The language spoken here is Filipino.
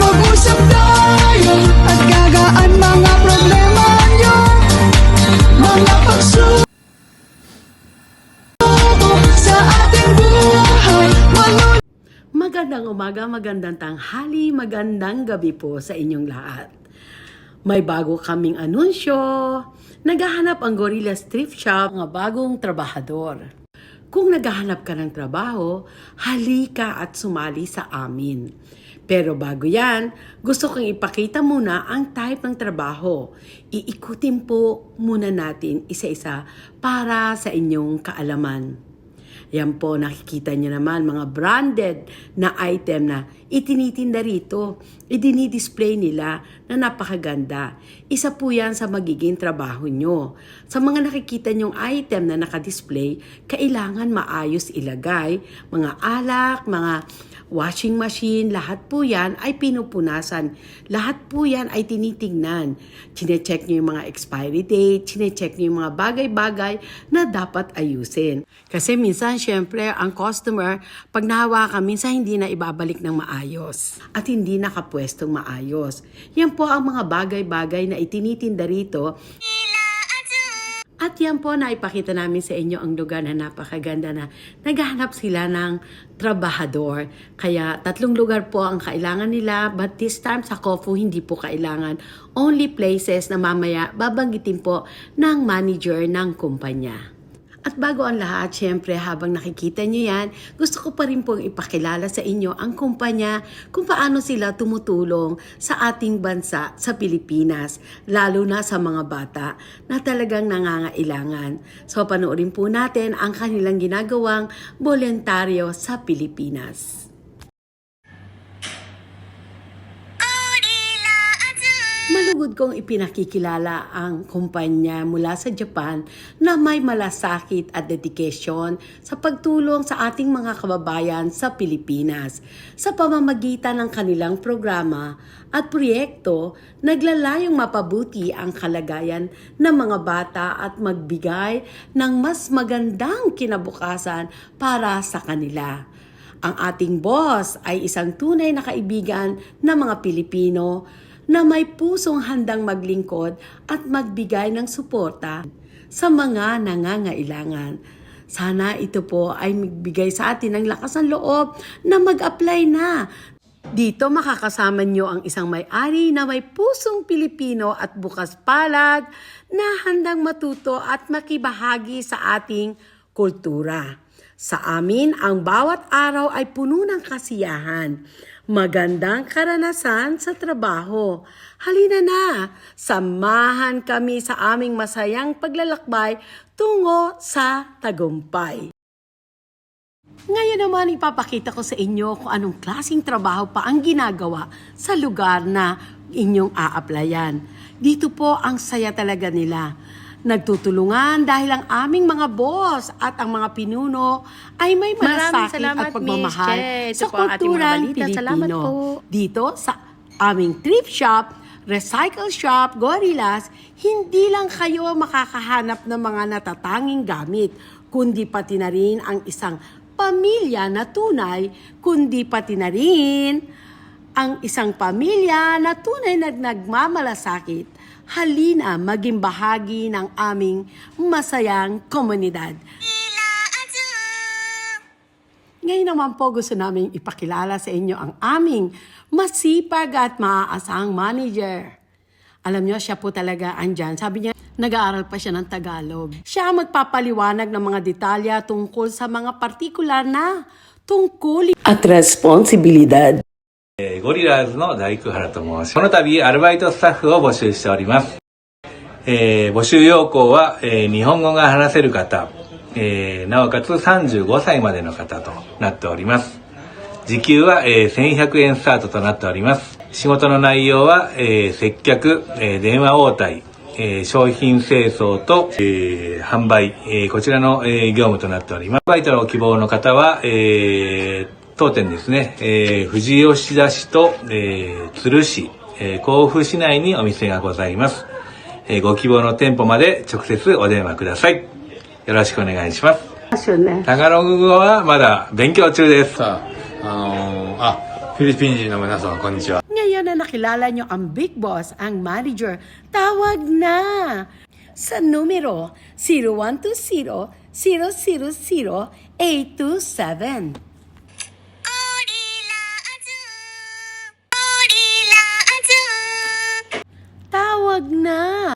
Mag-usap At gagaan mga problema nyo Mga sa ating buhay Magandang umaga, magandang tanghali, magandang gabi po sa inyong lahat. May bago kaming anunsyo. Naghahanap ang Gorilla Strip Shop ng bagong trabahador. Kung naghahanap ka ng trabaho, halika at sumali sa amin. Pero bago yan, gusto kong ipakita muna ang type ng trabaho. Iikutin po muna natin isa-isa para sa inyong kaalaman. Yan po, nakikita niyo naman mga branded na item na itinitinda rito. Idinidisplay nila na napakaganda. Isa po yan sa magiging trabaho nyo. Sa mga nakikita nyong item na nakadisplay, kailangan maayos ilagay. Mga alak, mga washing machine, lahat po yan ay pinupunasan. Lahat po yan ay tinitingnan. Chinecheck nyo yung mga expiry date, chinecheck nyo yung mga bagay-bagay na dapat ayusin. Kasi minsan, syempre, ang customer, pag nahawakan, minsan hindi na ibabalik ng maayos. At hindi nakapwestong maayos. Yan po ang mga bagay-bagay na itinitinda rito at yan po, naipakita namin sa inyo ang lugar na napakaganda na naghahanap sila ng trabahador. Kaya tatlong lugar po ang kailangan nila but this time sa Kofu hindi po kailangan. Only places na mamaya babanggitin po ng manager ng kumpanya. At bago ang lahat, syempre habang nakikita nyo yan, gusto ko pa rin pong ipakilala sa inyo ang kumpanya kung paano sila tumutulong sa ating bansa sa Pilipinas, lalo na sa mga bata na talagang nangangailangan. So panoorin po natin ang kanilang ginagawang voluntaryo sa Pilipinas. Malugod kong ipinakikilala ang kumpanya mula sa Japan na may malasakit at dedication sa pagtulong sa ating mga kababayan sa Pilipinas. Sa pamamagitan ng kanilang programa at proyekto, naglalayong mapabuti ang kalagayan ng mga bata at magbigay ng mas magandang kinabukasan para sa kanila. Ang ating boss ay isang tunay na kaibigan ng mga Pilipino na may pusong handang maglingkod at magbigay ng suporta sa mga nangangailangan. Sana ito po ay magbigay sa atin ng lakas ng loob na mag-apply na. Dito makakasama nyo ang isang may-ari na may pusong Pilipino at bukas palad na handang matuto at makibahagi sa ating kultura. Sa amin, ang bawat araw ay puno ng kasiyahan. Magandang karanasan sa trabaho. Halina na, samahan kami sa aming masayang paglalakbay tungo sa tagumpay. Ngayon naman ipapakita ko sa inyo kung anong klaseng trabaho pa ang ginagawa sa lugar na inyong a-applyan. Dito po ang saya talaga nila. Nagtutulungan dahil ang aming mga boss at ang mga pinuno ay may malasakit salamat, at pagmamahal sa kulturang. Pilipino. Dito sa aming thrift shop, recycle shop, gorillas, hindi lang kayo makakahanap ng mga natatanging gamit, kundi pati na rin ang isang pamilya na tunay, kundi pati na rin ang isang pamilya na tunay na nagmamalasakit, halina maging bahagi ng aming masayang komunidad. Ngayon naman po gusto namin ipakilala sa inyo ang aming masipag at maaasahang manager. Alam niyo, siya po talaga andyan. Sabi niya, nag-aaral pa siya ng Tagalog. Siya ang magpapaliwanag ng mga detalya tungkol sa mga partikular na tungkol at responsibilidad. えーゴリラーズの大工原と申します。この度、アルバイトスタッフを募集しております。えー募集要項は、えー日本語が話せる方、えなおかつ35歳までの方となっております。時給は、えー1100円スタートとなっております。仕事の内容は、え接客、え電話応対、え商品清掃と、え販売、えこちらの、え業務となっております。バイトの希望の方は、えー当店ですね、えー富士吉田市と、えー鶴市、えー甲府市内にお店がございます。えーご希望の店舗まで直接お電話ください。よろしくお願いします。タガログ語はまだ勉強中です。さあ、あのーあ、フィリピン人の皆さん、こんにちは。Ngayon na nakilala nyo ang big boss, ang manager, tawag na sa numero 0120-000-827. Tawag na!